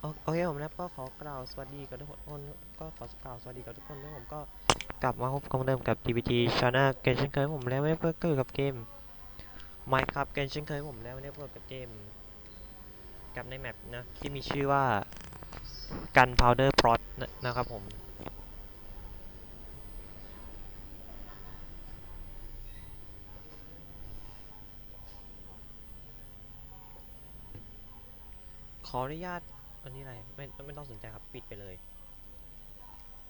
โอเคผมนะครับก็ขอกล่าวสวัสดีกับทุกคนก็ขอกล่าวสวัสดีกับทุกคนด้วยผมก็กลับมาพบกันเหมือนเดิมกับ TPT Channel เกมเช่นเคยผมแล้วไม่เพิ่มก็อยู่กับเกม Minecraft เกมเช่นเคยผมแล้วไม่ได้เพิ่มกับเกมกับในแมปนะที่มีชื่อว่า Gunpowder Plot นะนะครับผมขออนุญาต นนี้อะไรไม่ไม่ต้องสนใจครับปิดไปเลย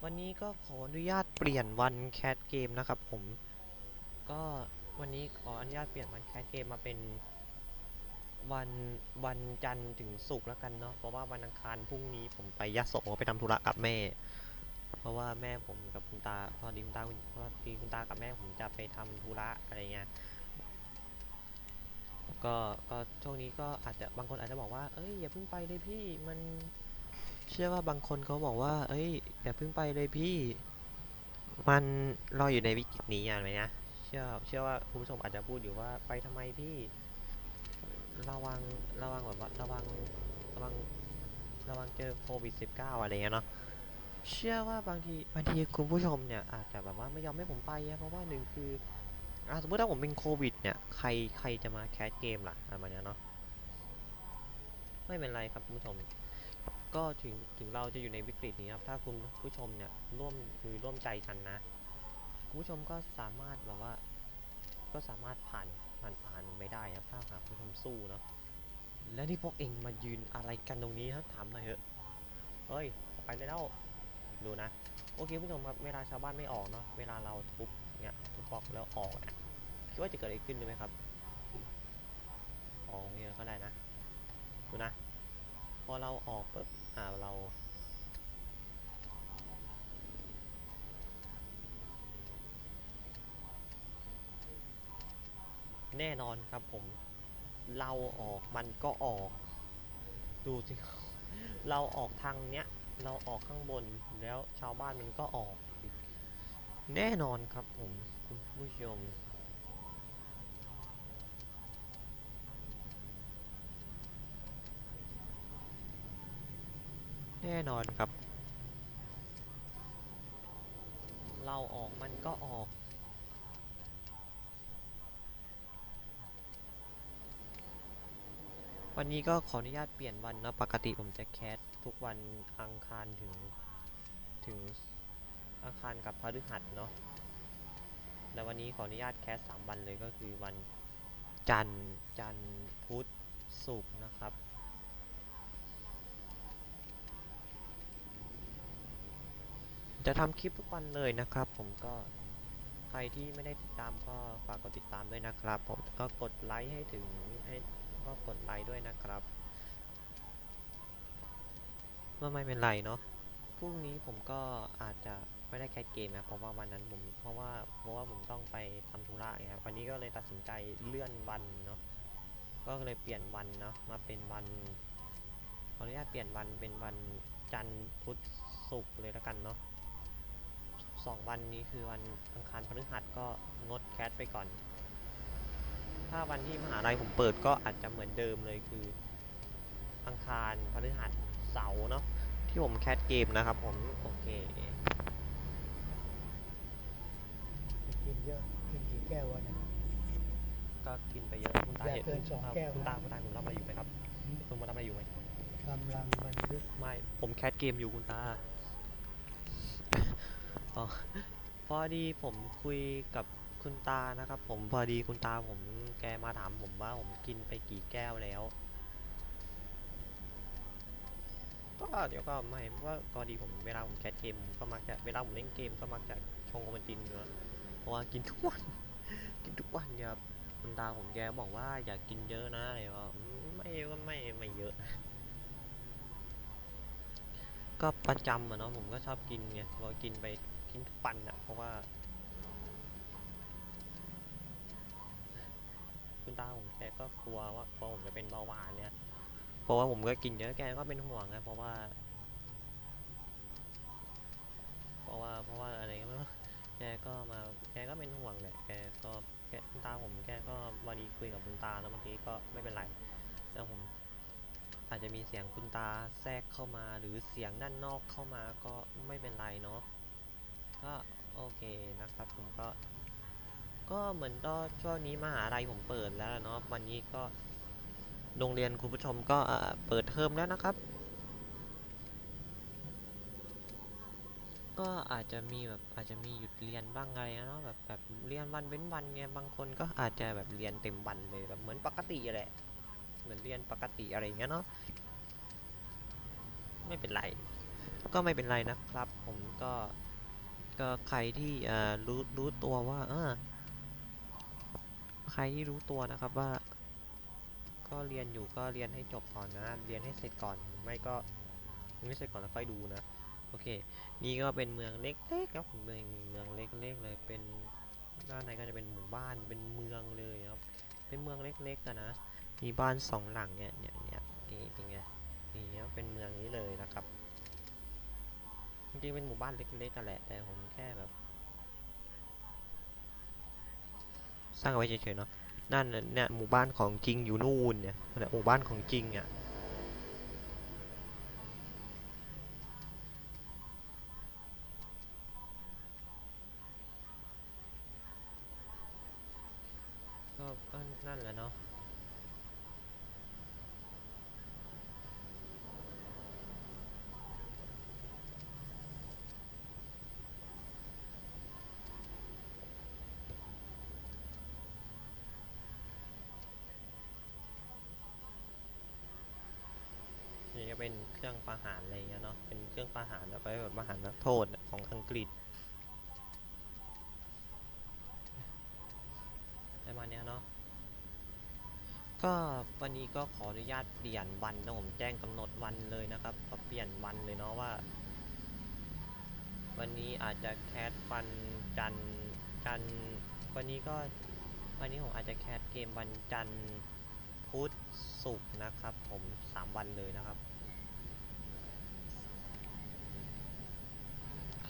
วันนี้ก็ขออนุญาตเปลี่ยนวันแคสเกมนะครับผม ก็วันนี้ขออนุญาตเปลี่ยนวันแคสเกมมาเป็นวันวันจันทร์ถึงศุกร์แล้วกันเนาะเพราะว่าวันอังคารพรุ่งนี้ผมไปยะโสไปทำธุระกับแม่ เพราะว่าแม่ผมกับคุณตาพอดีคุณตาพอดีคุณตากับแม่ผมจะไปทำธุระอะไรเงี้ย ก็ก็ช่วงนี้ก็อาจจะบางคนอาจจะบอกว่า เอ้ยอย่าเพิ่งไปเลยพี่มันเชื่อว่าบางคนเขาบอกว่า เอ้ยอย่าเพิ่งไปเลยพี่ มันเราอยู่ในวิกฤตนี้อย่างไรนะเชื่อเชื่อว่าคุณผู้ชมอาจจะพูดอยู่ว่าไปทำไมพี่ ระวังระวังแบบว่าระวังระวังระวังเจอโควิด -19 อะไรเงี้ยเนาะเชื่อว่าบางทีบางทีคุณผู้ชมเนี่ยอาจจะแบบว่าไม่ยอมให้ผมไปอะเพราะว่าหนึ่งคือ อะสมมติถ้าผมเป็นโควิดเนี่ย ใครใครจะมาแคสเกมล่ะอะไรแบบเนี้ยเนาะ ไม่เป็นไรครับคุณผู้ชม ก็ถึงถึงเราจะอยู่ในวิกฤตนี้ครับ ถ้าคุณผู้ชมเนี่ยร่วมมือร่วมใจกันนะ คุณผู้ชมก็สามารถแบบว่า ก็สามารถผ่านผ่านผ่านไปได้ครับ ถ้าหากคุณผู้ชมสู้เนาะ แล้วที่พวกเองมายืนอะไรกันตรงนี้ครับถามหน่อยเถอะ เฮ้ย ไปได้แล้ว ดูนะ โอเคคุณผู้ชมครับ เวลาชาวบ้านไม่ออกเนาะ เวลาเราทุบ เนี่ยทุบบล็อกแล้วออกนี่ยคิดว่าจะเกิดอะไรขึ้นไหมครับออกเนี่ยก็ได้นะดูนะ พอเราออกปุ๊บอ่าเราแน่นอนครับผม เราออกมันก็ออก ดูสิ เราออกทางเนี้ย เราออกข้างบนแล้วชาวบ้านมันก็ออก แน่นอนครับผมคุณผู้ชมแน่นอนครับ เราออกมันก็ออก วันนี้ก็ขออนุญาตเปลี่ยนวันนะปกติผมจะแคสทุกวันอังคารถึงถึง อังคารกับพฤหัสเนาะแต่วันนี้ขออนุญาตแคสสามวันเลยก็คือวันจันทร์จันทร์พุธศุกร์นะครับ จะทำคลิปทุกวันเลยนะครับ ผมก็ใครที่ไม่ได้ติดตามก็ฝากกดติดตามด้วยนะครับ ผมก็กดไลค์ให้ถึงให้ก็กดไลค์ด้วยนะครับเมื่อไม่เป็นไรเนาะพรุ่งนี้ผมก็อาจจะ ไม่ได้แคสเกมนะเพราะว่าวันนั้นผมเพราะว่าเพราะว่าผมต้องไปทำธุระไงครับวันนี้ก็เลยตัดสินใจเลื่อนวันเนาะก็เลยเปลี่ยนวันเนาะมาเป็นวันขออนุญาตเปลี่ยนวันเป็นวันจันทร์พุธศุกร์เลยแล้วกันเนาะสองวันนี้คือวันอังคารพฤหัสก็งดแคสไปก่อน ถ้าวันที่มหาลัยผมเปิดก็อาจจะเหมือนเดิมเลยคือ อังคารพฤหัสเสาร์เนาะที่ผมแคสเกมนะครับผมโอเค กินเยอะกินกี่แก้ววันยก็กินไปเยอะคุณตาอย่าเห็นเกินสองครับแก้ว คุณตานะคุณตาผมรับอะไรอยู่ไหมครับคุณมาทำอะไรอยู่ไหมกำลังบันทึกไม่ผมแคสเกมอยู่คุณตาอ๋อพอดีผมคุยกับคุณตานะครับ ผมพอดีคุณตาผมแกมาถามผมว่าผมกินไปกี่แก้วแล้ว ก็เดี๋ยวก็ไม่เพราะว่าพอดีผมเวลาผมแคสเกมผมก็มักจะเวลาผมเล่นเกมก็มักจะชงโอมันตินอยู่นะเพ ราะว่ากินทุกวัน กินทุกวันเยครับคุณตาผมแกบอกว่าอยากกินเยอะนะอะไรว่าอืมไม่ก็ไม่ไม่เยอะ ก็ประจำอะเนาะผมก็ชอบกินไงพอกินไปกินทุกวันอะเพราะว่า คุณตาผมแกก็กลัวว่าพอผมจะเป็นเบาหวานเนี่ยเพราะว่าผมก็กินเยอะแกก็เป็นห่วงนะเพราะว่า เพราะว่าเพราะว่าอะไรก็ไม่รู้ แกก็มาแกก็เป็นห่วงแหละแกก็แกคุณตาผมแกก็วันนี้คุยกับคุณตาแล้วเมื่อกี้ก็ไม่เป็นไรแล้วผมอาจจะมีเสียงคุณตาแทรกเข้ามาหรือเสียงด้านนอกเข้ามาก็ไม่เป็นไรเนาะก็โอเคนะครับผมก็ ก็เหมือนตอนช่วงนี้มหาลัยผมเปิดแล้วเนาะวันนี้ก็โรงเรียนคุณผู้ชมก็เปิดเทอมแล้วนะครับ ก็อาจจะมีแบบอาจจะมีหยุดเรียนบ้างอะไรนะเนาะแบบแบบเรียนวันเว้นวันไงบางคนก็อาจจะแบบเรียนเต็มวันเลยแบบเหมือนปกติแหละเหมือนเรียนปกติอะไรเงี้ยเนาะไม่เป็นไร ก็ไม่เป็นไรนะครับ ผมก็ก็ใครที่อ่อรู้รู้ตัวว่าเออใครที่รู้ตัวนะครับว่า ก็เรียนอยู่ก็เรียนให้จบก่อนนะ เรียนให้เสร็จก่อนไม่ก็ไม่เสร็จก่อนแล้วค่อยดูนะ โอเค นี่ก็เป็นเมืองเล็กๆครับเมืองเมืองเล็กๆเลย เป็นด้านในก็จะเป็นหมู่บ้าน เป็นเมืองเลยครับ เป็นเมืองเล็กๆอะนะ มีบ้านสองหลังเนี่ย เนี่ยเนี่ยนี่เป็นไงนี่เป็นเมืองนี้เลยนะครับ จริงๆ เป็นหมู่บ้านเล็กๆกันแหละ แต่ผมแค่แบบ สร้างเอาไว้เฉยๆเนาะ นั่นเนี่ยหมู่บ้านของจริงอยู่นู่นเนี่ยหละหมู่บ้านของจริงอะ ก็ก็ นั่นแหละเนาะนี่ก็เป็นเครื่องประหารอะไรอย่างเงี้ยเนาะ เป็นเครื่องประหารเอาไว้แบบประหารนักโทษของอังกฤษประมาณเนี้ยเนาะ ก็วันนี้ก็ขออนุญาตเปลี่ยนวันนะผมแจ้งกำหนดวันเลยนะครับก็เปลี่ยนวันเลยเนาะว่า วันนี้อาจจะแคสวันจันจันวันนี้ก็วันนี้ผมอาจจะแคสเกมวันจันพุธศุกร์นะครับ ผมสามวันเลยนะครับ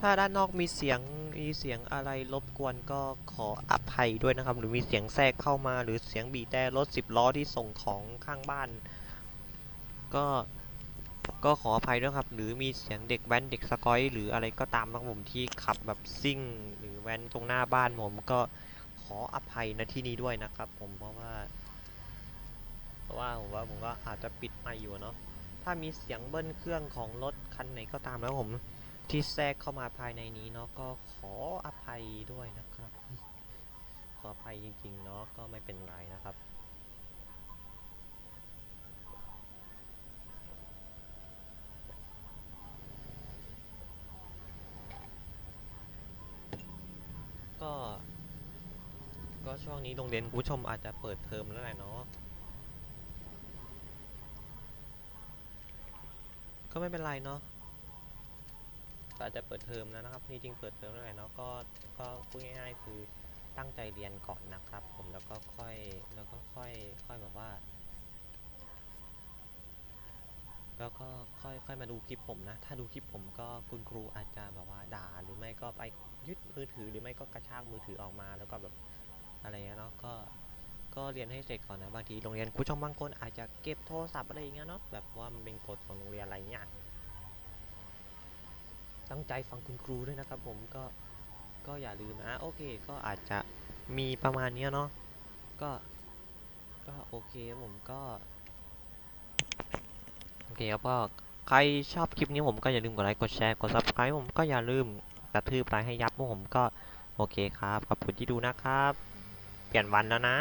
ถ้าด้านนอกมีเสียงมีเสียงอะไรรบกวนก็ขออภัยด้วยนะครับ หรือมีเสียงแทรกเข้ามา หรือเสียงบีบแต่รถสิบล้อที่ส่งของข้างบ้าน ก็ก็ขออภัยด้วยครับ หรือมีเสียงเด็กแว้นเด็กสกอยหรืออะไรก็ตามนะครับผมที่ขับแบบซิ่ง หรือแว้นตรงหน้าบ้านผมก็ขออภัยณที่นี้ด้วยนะครับ ผมเพราะว่าเพราะว่าผมว่าผมก็อาจจะปิดไม่อยู่เนาะถ้ามีเสียงเบิ้ลเครื่องของรถคันไหนก็ตามแล้วผม ที่แทรกเข้ามาภายในนี้เนาะก็ขออภัยด้วยนะครับ ขออภัยจริงๆเนาะก็ไม่เป็นไรนะครับก็ ก็ช่วงนี้โรงเรียนคุณผู้ชมอาจจะเปิดเทอมแล้วแหละเนาะ ก็ไม่เป็นไรเนาะ ก็อาจจะเปิดเทอมแล้วนะครับจริงๆเปิดเทอมแล้วแหละเนาะก็ก็พูดง่ายๆคือตั้งใจเรียนก่อนนะครับ ผมแล้วก็ค่อยแล้วก็ค่อยค่อยแบบว่า แล้วก็ค่อยค่อยมาดูคลิปผมนะ ถ้าดูคลิปผมก็คุณครูอาจจะแบบว่าด่าหรือไม่ก็ไปยึดมือถือหรือไม่ก็กระชากมือถือออกมาแล้วก็แบบอะไรเงี้ยเนาะก็ก็เรียนให้เสร็จก่อนนะบางทีโรงเรียนครูชมบางคนอาจจะเก็บโทรศัพท์อะไรอย่างเงี้ยเนาะแบบว่ามันเป็นกฎของโรงเรียนอะไรเงี้ย ตั้งใจฟังคุณครูด้วยนะครับผมก็ก็อย่าลืมนะโอเคก็อาจจะมีประมาณนี้เนาะก็ก็โอเคผมก็โอเคครับก็ใครชอบคลิปนี้ผมก็อย่าลืมกดไลค์กดแชร์กด subscribe ผมก็อย่าลืมกระทืบไปให้ยับพวกผมก็โอเคครับขอบคุณที่ดูนะครับ เปลี่ยนวันแล้วนะ